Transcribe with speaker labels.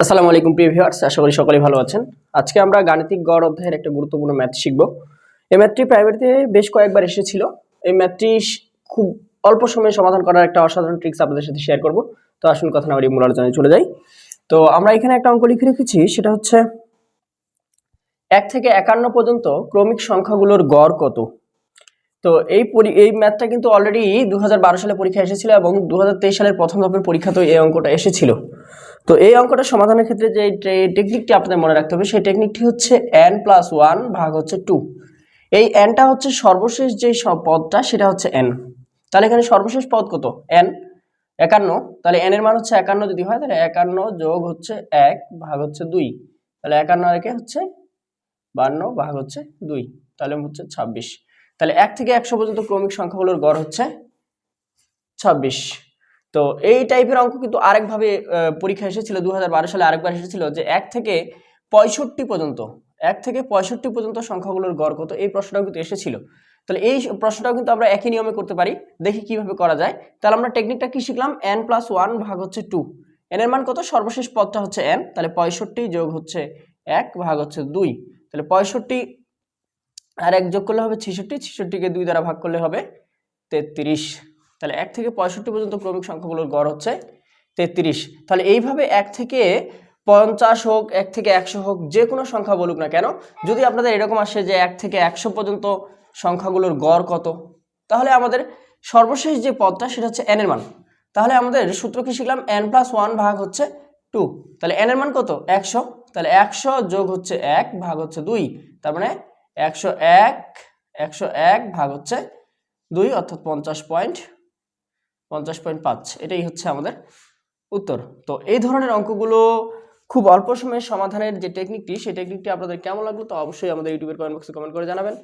Speaker 1: আসসালামু আলাইকুম, প্রিয় ভিউয়ার্স আশা করি সকলেই ভালো আছেন। আজকে আমরা গাণিতিক গড় অধ্যায়ের একটা গুরুত্বপূর্ণ ম্যাথ শিখব। এই ম্যাথটি প্রাইভেটে বেশ কয়েকবার এসেছিল। এই ম্যাথটি খুব অল্প সময়ে সমাধান করার একটা অসাধারণ ট্রিক্স আপনাদের সাথে শেয়ার করব। তো আসুন কথা না বাড়িয়ে মূল আলোচনায় চলে যাই। তো আমরা এখানে একটা অঙ্ক লিখে রেখেছি, সেটা হচ্ছে এক থেকে একান্ন পর্যন্ত ক্রমিক সংখ্যাগুলোর গড় কত? তো এই এই ম্যাথটা কিন্তু অলরেডি দু হাজার বারো সালে পরীক্ষা এসেছিল এবং দু হাজার তেইশ সালের প্রথম ধাপের পরীক্ষাতেও এই অঙ্কটা এসেছিল। তো এই অঙ্কটা সমাধানের ক্ষেত্রে যে টেকনিকটি আপনাদের মনে রাখতে হবে, সেই টেকনিকটি হচ্ছে এন প্লাস ওয়ান ভাগ হচ্ছে টু এই এনটা হচ্ছে সর্বশেষ যে পদটা, সেটা হচ্ছে এন তাহলে এখানে সর্বশেষ পদ কত? এন একান্ন। তাহলে এন এর মান হচ্ছে একান্ন যদি হয়, তাহলে একান্ন যোগ হচ্ছে এক ভাগ হচ্ছে দুই। তাহলে একান্ন একে হচ্ছে বান্ন ভাগ হচ্ছে দুই। তাহলে হচ্ছে ছাব্বিশ। তাহলে এক থেকে একশো পর্যন্ত ক্রমিক সংখ্যাগুলোর গড় হচ্ছে ছাব্বিশ। তো এই টাইপের অঙ্ক কিন্তু আরেকভাবে পরীক্ষা এসেছিল দু হাজার বারো সালে আরেকবার এসেছিল যে এক থেকে পঁয়ষট্টি পর্যন্ত, এক থেকে পঁয়ষট্টি পর্যন্ত সংখ্যাগুলোর গড় কত? এই প্রশ্নটাও কিন্তু এসেছিল। তাহলে এই প্রশ্নটাও কিন্তু আমরা একই নিয়মে করতে পারি, দেখি কীভাবে করা যায়। তাহলে আমরা টেকনিকটা কি শিখলাম? এন প্লাস ওয়ান ভাগ হচ্ছে টু এন এর মান কত? সর্বশেষ পদটা হচ্ছে এন তাহলে পঁয়ষট্টি যোগ হচ্ছে এক ভাগ হচ্ছে দুই। তাহলে পঁয়ষট্টি আর এক যোগ করলে হবে ছেষট্টি, ছেষট্টিকে দুই দ্বারা ভাগ করলে হবে তেত্রিশ। তাহলে এক থেকে পঁয়ষট্টি পর্যন্ত ক্রমিক সংখ্যাগুলোর গড় হচ্ছে তেত্রিশ। তাহলে এইভাবে এক থেকে পঞ্চাশ হোক, এক থেকে একশো হোক, যে কোনো সংখ্যা বলুক না কেন, যদি আপনাদের এরকম আসে যে এক থেকে একশো পর্যন্ত সংখ্যাগুলোর গড় কত, তাহলে আমাদের সর্বশেষ যে পদটা সেটা হচ্ছে এন এর মান। তাহলে আমাদের সূত্র কি শিখলাম? এন প্লাস ওয়ান ভাগ হচ্ছে টু তাহলে এন এর মান কত? একশো। তাহলে একশো যোগ হচ্ছে এক ভাগ হচ্ছে দুই। তার মানে একশো এক একশো এক ভাগ হচ্ছে দুই, অর্থাৎ পঞ্চাশ পয়েন্ট পঞ্চাশ পয়েন্ট পাঁচ। এটাই হচ্ছে আমাদের উত্তর। তো এই ধরনের অঙ্কগুলো খুব অল্প সময়ের সমাধানের যে টেকনিকটি সেই টেকনিকটি আপনাদের কেমন লাগল তো অবশ্যই আমাদের ইউটিউবের কমেন্ট বক্সে কমেন্ট করে জানাবেন।